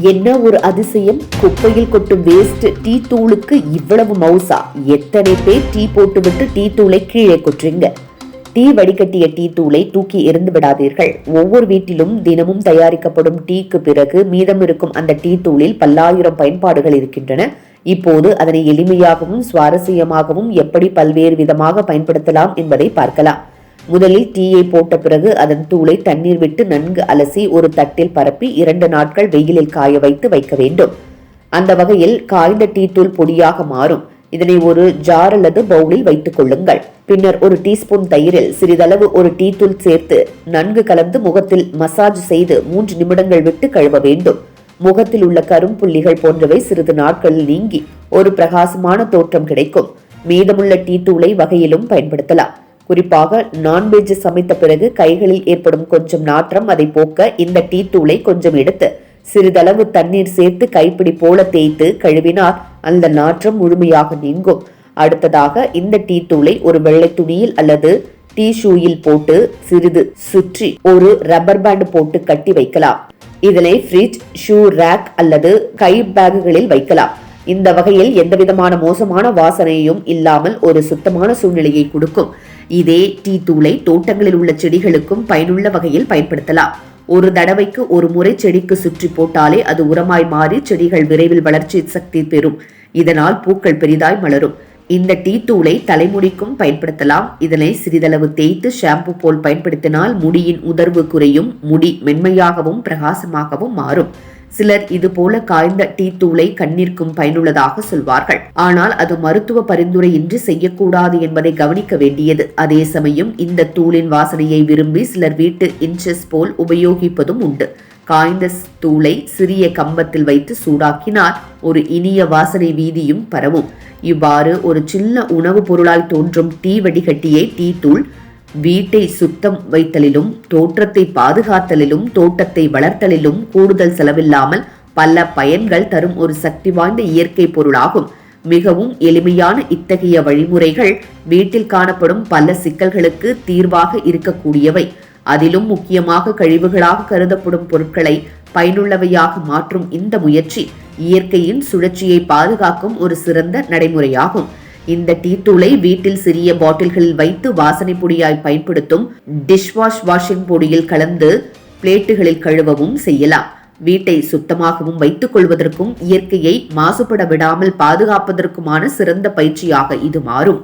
என்ன ஒரு அதிசயம்? குப்பையில் கொட்டும் வேஸ்ட் டீ தூளுக்கு இவ்வளவு மவுசா? எத்தனை பேர் டீ போட்டுவிட்டு டீ தூளை கீழே கொட்டுறீங்க? டீ வடிகட்டிய டீ தூளை தூக்கி எறிந்து விடாதீர்கள். ஒவ்வொரு வீட்டிலும் தினமும் தயாரிக்கப்படும் டீக்கு பிறகு மீதம் இருக்கும் அந்த டீ தூளில் பல்லாயிரம் பயன்பாடுகள் இருக்கின்றன. இப்போது அதனை எளிமையாகவும் சுவாரஸ்யமாகவும் எப்படி பல்வேறு விதமாக பயன்படுத்தலாம் என்பதை பார்க்கலாம். முதலில் டீயை போட்ட பிறகு அதன் தூளை தண்ணீர் விட்டு நன்கு அலசி ஒரு தட்டில் பரப்பி இரண்டு நாட்கள் வெயிலில் காய வைத்து வைக்க வேண்டும். அந்த வகையில் காய்ந்த டீ தூள் பொடியாக மாறும். இதனை ஒரு ஜார் அல்லது பவுலில் வைத்துக் கொள்ளுங்கள். பின்னர் ஒரு டீஸ்பூன் தயிரில் சிறிதளவு ஒரு டீ தூள் சேர்த்து நன்கு கலந்து முகத்தில் மசாஜ் செய்து மூன்று நிமிடங்கள் விட்டு கழுவ வேண்டும். முகத்தில் உள்ள கரும்புள்ளிகள் போன்றவை சிறிது நாட்களில் நீங்கி ஒரு பிரகாசமான தோற்றம் கிடைக்கும். மீதமுள்ள டீ தூளை வகையிலும் பயன்படுத்தலாம். குறிப்பாக நான்வெஜ் சமைத்த பிறகு கைகளில் ஏற்படும் கொஞ்சம் நாற்றம் அதை போக்க இந்த டீ தூளை கொஞ்சம் எடுத்து சிறிதளவு தண்ணீர் சேர்த்து கைப்பிடி போல தேய்த்து கழுவினால் அந்த நாற்றம் முழுமையாக நீங்கும். அடுத்ததாக இந்த டீ தூளை ஒரு வெள்ளை துணியில் அல்லது டீ ஷூயில் போட்டு சிறிது சுற்றி ஒரு ரப்பர் பேண்ட் போட்டு கட்டி வைக்கலாம். இதனை ஃப்ரிட்ஜ் ஷூ ரேக் அல்லது கை பேக்குகளில் வைக்கலாம். இந்த வகையில் எந்தவிதமான மோசமான வாசனையும் இல்லாமல் ஒரு சுத்தமான சூழ்நிலையை கொடுக்கும். இதே டீ தூளை தோட்டங்களில் உள்ள செடிகளுக்கும் பயனுள்ள வகையில் பயன்படுத்தலாம். ஒரு தடவைக்கு ஒரு முறை செடிக்கு சுற்றி போட்டாலே அது உரமாய் மாறி செடிகள் விரைவில் வளர்ச்சி சக்தி பெறும். இதனால் பூக்கள் பெரிதாய் மலரும். இந்த டீ தூளை தலைமுடிக்கும் பயன்படுத்தலாம். இதனை சிறிதளவு தேய்த்து ஷாம்பு போல் பயன்படுத்தினால் முடியின் உதர்வு குறையும் முடி மென்மையாகவும் பிரகாசமாகவும் மாறும். சிலர் இது போல காய்ந்த டீ தூளை கண்ணிற்கும் பயனுள்ளதாக சொல்வார்கள். ஆனால் அது மருத்துவ பரிந்துரையின்றி செய்யக்கூடாது என்பதை கவனிக்க வேண்டியது. அதே சமயம் இந்த தூளின் வாசனையை விரும்பி சிலர் வீட்டு இன்ச்சஸ் போல் உபயோகிப்பதும் உண்டு. காய்ந்த தூளை சிறிய கம்பத்தில் வைத்து சூடாக்கினால் ஒரு இனிய வாசனை வீதியும் பரவும். இவ்வாறு ஒரு சின்ன உணவுப் பொருளால் தோன்றும் டீ வடிகட்டியை டீ தூள் வீட்டை சுத்தம் வைத்தலிலும் தோற்றத்தை பாதுகாத்தலிலும் தோட்டத்தை வளர்த்தலிலும் கூடுதல் செலவில்லாமல் பல பயன்கள் தரும் ஒரு சக்தி வாய்ந்த இயற்கை பொருளாகும். மிகவும் எளிமையான இத்தகைய வழிமுறைகள் வீட்டில் காணப்படும் பல சிக்கல்களுக்கு தீர்வாக இருக்கக்கூடியவை. அதிலும் முக்கியமாக கழிவுகளாக கருதப்படும் பொருட்களை பயனுள்ளவையாக மாற்றும் இந்த முயற்சி இயற்கையின் சுழற்சியை பாதுகாக்கும் ஒரு சிறந்த நடைமுறையாகும். இந்த டீ தூளை வீட்டில் சிறிய பாட்டில்களில் வைத்து வாசனை பொடியாய் பயன்படுத்தும் டிஷ்வாஷ் வாஷிங் பொடியில் கலந்து பிளேட்டுகளில் கழுவவும் செய்யலாம். வீட்டை சுத்தமாகவும் வைத்துக் கொள்வதற்கும் இயற்கையை மாசுபட விடாமல் பாதுகாப்பதற்குமான சிறந்த பயிற்சியாக இது மாறும்.